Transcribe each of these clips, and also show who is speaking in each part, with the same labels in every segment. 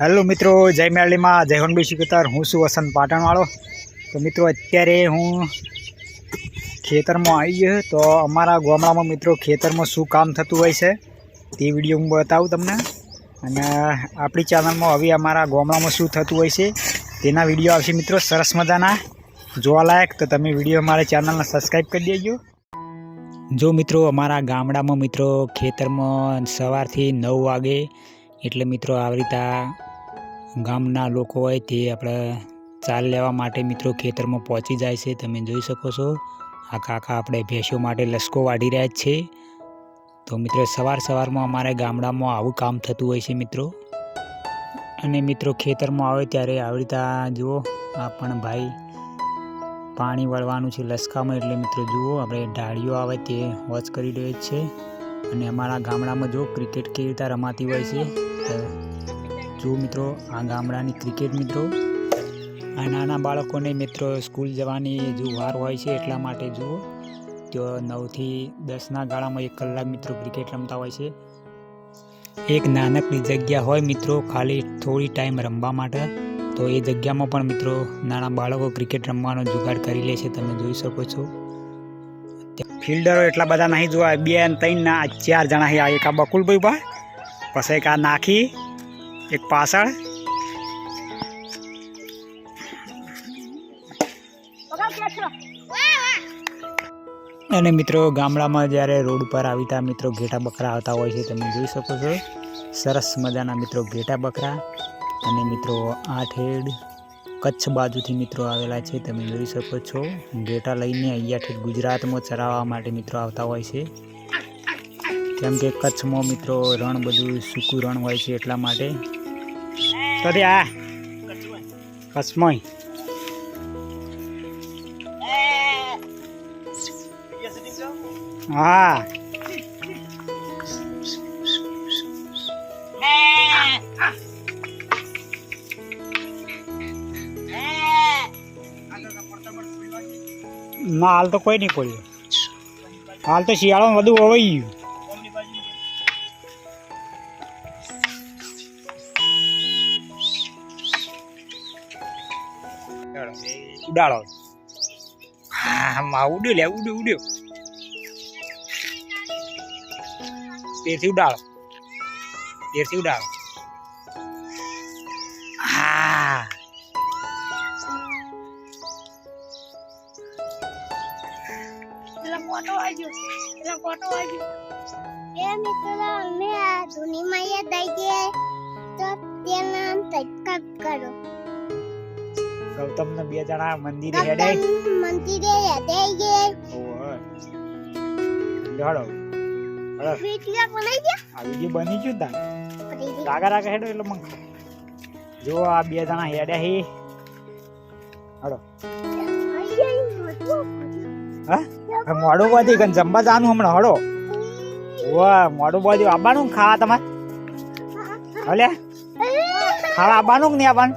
Speaker 1: Hello મિત્રો, જય મેળીમાં જય હોનબી શિકતર હું છું વસંત પાટણવાળો. તો મિત્રો, અત્યારે હું ખેતરમાં આવી ગયો તો અમારા ગામડામાં મિત્રો ખેતરમાં શું કામ થતું હોય છે, તે વીડિયો હું બતાવું તમને. અને આપણી ચેનલમાં હવે અમારા ગામડામાં શું થતું હોય છે, તેના વીડિયો આવશે મિત્રો. સરસ મજાના. જોવાલાયક તો તમે વીડિયો અમારા ચેનલને સબસ્ક્રાઈબ કરી દેજો. જો મિત્રો, અમારા ગામડામાં મિત્રો ખેતરમાં સવારથી નવ વાગે, એટલે મિત્રો આવી રીતે ગામના લોકો હોય તે આપણે ચાલ લેવા માટે મિત્રો ખેતરમાં પહોંચી જાય છે. તમે જોઈ શકો છો, આ કાકા આપણે ભેંસો માટે લસકો વાઢી રહ્યા છે. તો મિત્રો સવાર સવારમાં અમારે ગામડામાં આવું કામ થતું હોય છે મિત્રો. અને મિત્રો ખેતરમાં આવે ત્યારે આવી રીતે જુઓ, આ પણ ભાઈ પાણી વળવાનું છે લસકામાં. એટલે મિત્રો જુઓ, આપણે ઢાળીઓ આવે તે વોચ કરી રહ્યો છે. અને અમારા ગામડામાં જો ક્રિકેટ કેવી રીતે રમાતી હોય છે જો મિત્રો, આ ગામડાની ક્રિકેટ મિત્રો, આ નાના બાળકોને મિત્રો સ્કૂલ જવાની જો વાર હોય છે એટલા માટે જુઓ તો નવથી દસના ગાળામાં એક કલાક મિત્રો ક્રિકેટ રમતા હોય છે. એક નાનકડી જગ્યા હોય મિત્રો, ખાલી થોડી ટાઈમ રમવા માટે, તો એ જગ્યામાં પણ મિત્રો નાના બાળકો ક્રિકેટ રમવાનો જુગાડ કરી લે છે, તમે જોઈ શકો છો. ફિલ્ડરો એટલા બધા નહીં જોવા બે ત્રણ ના ચાર જણા આ એક આ બકુલભાઈ ભાઈ, પછી એક આ નાખી એક પાછળ અને મિત્રો, ગામડામાં જ્યારે રોડ ઉપર આવીતા મિત્રો, ઘેટા બકરા આવતા હોય છે, તમે જોઈ શકો છો. સરસ મજાના મિત્રો ઘેટા બકરા. અને મિત્રો આઠ હેડ કચ્છ બાજુથી મિત્રો આવેલા છે, તમે જોઈ શકો છો. ઘેટા લઈને અહીંયાથી ગુજરાતમાં ચરાવવા માટે મિત્રો આવતા હોય છે. કેમ કે કચ્છમાં મિત્રો રણ બધું સૂકું રણ હોય છે એટલા માટે. તે આ કચ્છમાં હા ના, હાલ તો કોઈ નહીં પડ્યું હાલ તો શિયાળામાં બધું વવાઈ ગયું. ઉડાડો. હા ઉડ્યું લે ઉડ્યું ઉડ્યું. તેથી ઉડાડો. તેથી ઉડાડો. હા.
Speaker 2: ફોટો ફોટો આવજો એ મિત્રો અમે આ ધૂનીમાં યાદ આવી ગયા તો તેના સબસ્ક્રાઇબ કરો.
Speaker 1: ગૌતમ ને બે જણા મંદિરે હેડે.
Speaker 2: મંદિરે હેડે ગયા
Speaker 1: ઓહો હેડો.
Speaker 2: વીડિયો બનાવી દે.
Speaker 1: આ વીડિયો બની ગયું તા. રાગા રાગા હેડો એટલે મંગ. જો આ બે જણા હેડે હે. હેડો. હા? મોડું બાજી કન જમવા જવાનું હમણાં હડો. વાહ મોડું બાજુ આવવાનું ખાવા તમારે? હલે? ખાવા આવવાનું કે નહીં આવવાનું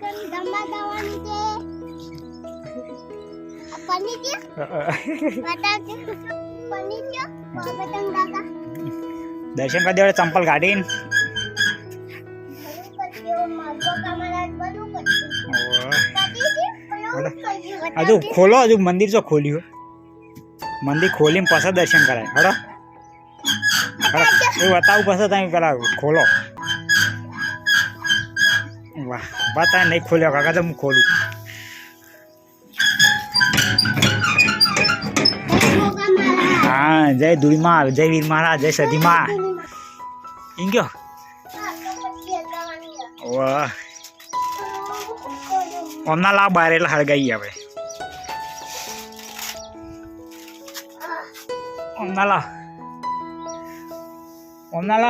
Speaker 2: ચિકન ગમા જવાનું છે? પનીર છે? બટાકે. પનીર છે? બટન દાદા.
Speaker 1: દર્શન કરી દેવડે ચંપલ કાઢીને. હજુ ખોલો હજુ મંદિર જો ખોલ્યું મંદિર ખોલીને પછી દર્શન કરાય. હડો. હડો. એ બતાવું પછી તમે પેલા ખોલો. વાહ બતા નહીં ખોલ્યો કાકા તો હું ખોલું હા જય ધૂળીમાં જય વીર મહારાજ જય સધીમાં ઈં ગયો વાહ હમણાં લાવ બહાર એટલે હળગાઈ આપણે ઓમ ના લા ઓમ ના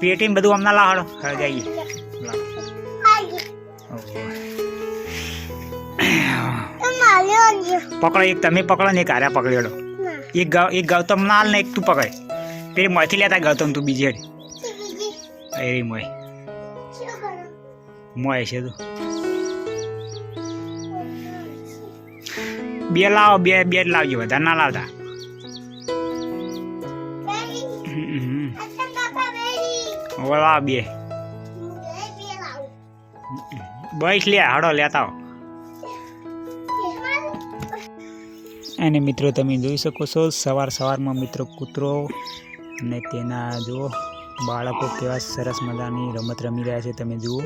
Speaker 1: પેટીને બધું અમને ના લા હડ હા જઈએ. પકડો એક તમે પકડો ને એક હારે પકડી હેડો એક ગાવ એક ગૌતમ ના હાલ ને એક તું પકડ. પેલી મોયથી લેતા ગૌતમ તું બીજે એરી મોય. મોય છે તું. બે લાવો બે બે લાવજો વધારે ના લાવતા.
Speaker 2: બેરી
Speaker 1: બે. બસ લે, હાડો લેતા અને મિત્રો, તમે જોઈ શકો છો, સવાર સવારમાં મિત્રો કૂતરો અને તેના જુઓ, બાળકો કેવા સરસ મજાની રમત રમી રહ્યા છે, તમે જુઓ.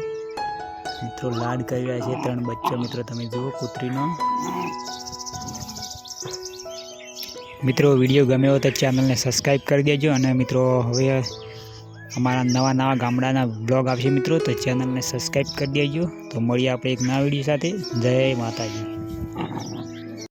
Speaker 1: મિત્રો, લાડ કરી રહ્યા છે ત્રણ બચ્ચો, મિત્રો, તમે જુઓ કૂતરીનો. મિત્રો, વીડિયો ગમ્યો તો ચેનલને સબસ્ક્રાઈબ કરી દેજો અને મિત્રો, હવે અમારા નવા નવા ગામડાના બ્લોગ આવશે મિત્રો, તો ચેનલને સબસ્ક્રાઈબ કરી દેજો. તો મળીએ આપણે એક નવા વીડિયો સાથે. જય માતાજી.